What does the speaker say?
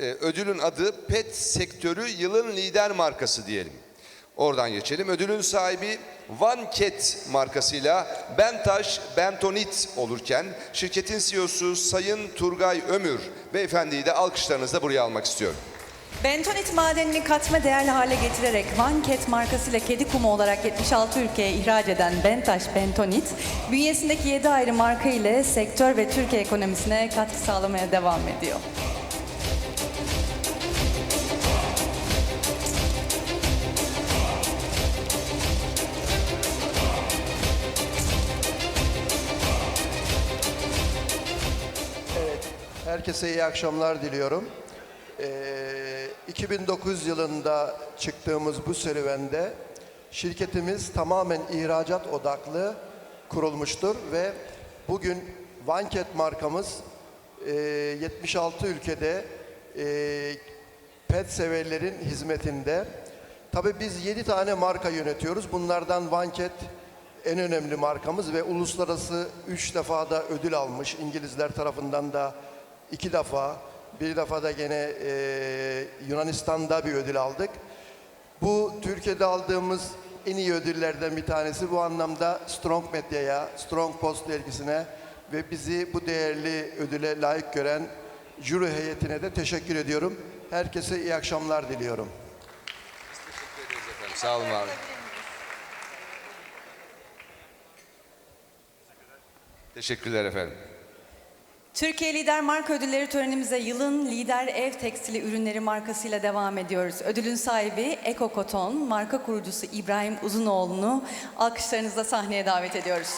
Ee, ödülün adı Pet Sektörü Yılın Lider Markası diyelim. Oradan geçelim. Ödülün sahibi One Cat markasıyla Bentaş Bentonit olurken şirketin CEO'su Sayın Turgay Ömür beyefendiyi de alkışlarınızla buraya almak istiyorum. Bentonit madenini katma değerli hale getirerek One Cat markasıyla kedi kumu olarak 76 ülkeye ihraç eden Bentaş Bentonit, bünyesindeki 7 ayrı marka ile sektör ve Türkiye ekonomisine katkı sağlamaya devam ediyor. Herkese iyi akşamlar diliyorum. Ee, 2009 yılında çıktığımız bu serüvende şirketimiz tamamen ihracat odaklı kurulmuştur ve bugün Vanket markamız e, 76 ülkede e, pet severlerin hizmetinde. Tabii biz 7 tane marka yönetiyoruz. Bunlardan Vanket en önemli markamız ve uluslararası 3 defa da ödül almış. İngilizler tarafından da 2 defa, bir defa da gene e, Yunanistan'da bir ödül aldık. Bu Türkiye'de aldığımız en iyi ödüllerden bir tanesi. Bu anlamda Strong Medya'ya, Strong Post dergisine ve bizi bu değerli ödüle layık gören jüri heyetine de teşekkür ediyorum. Herkese iyi akşamlar diliyorum. Sağ olun abi. Teşekkürler efendim. Türkiye Lider Marka Ödülleri törenimize yılın lider ev tekstili ürünleri markasıyla devam ediyoruz. Ödülün sahibi Eko Koton, marka kurucusu İbrahim Uzunoğlu'nu alkışlarınızla sahneye davet ediyoruz.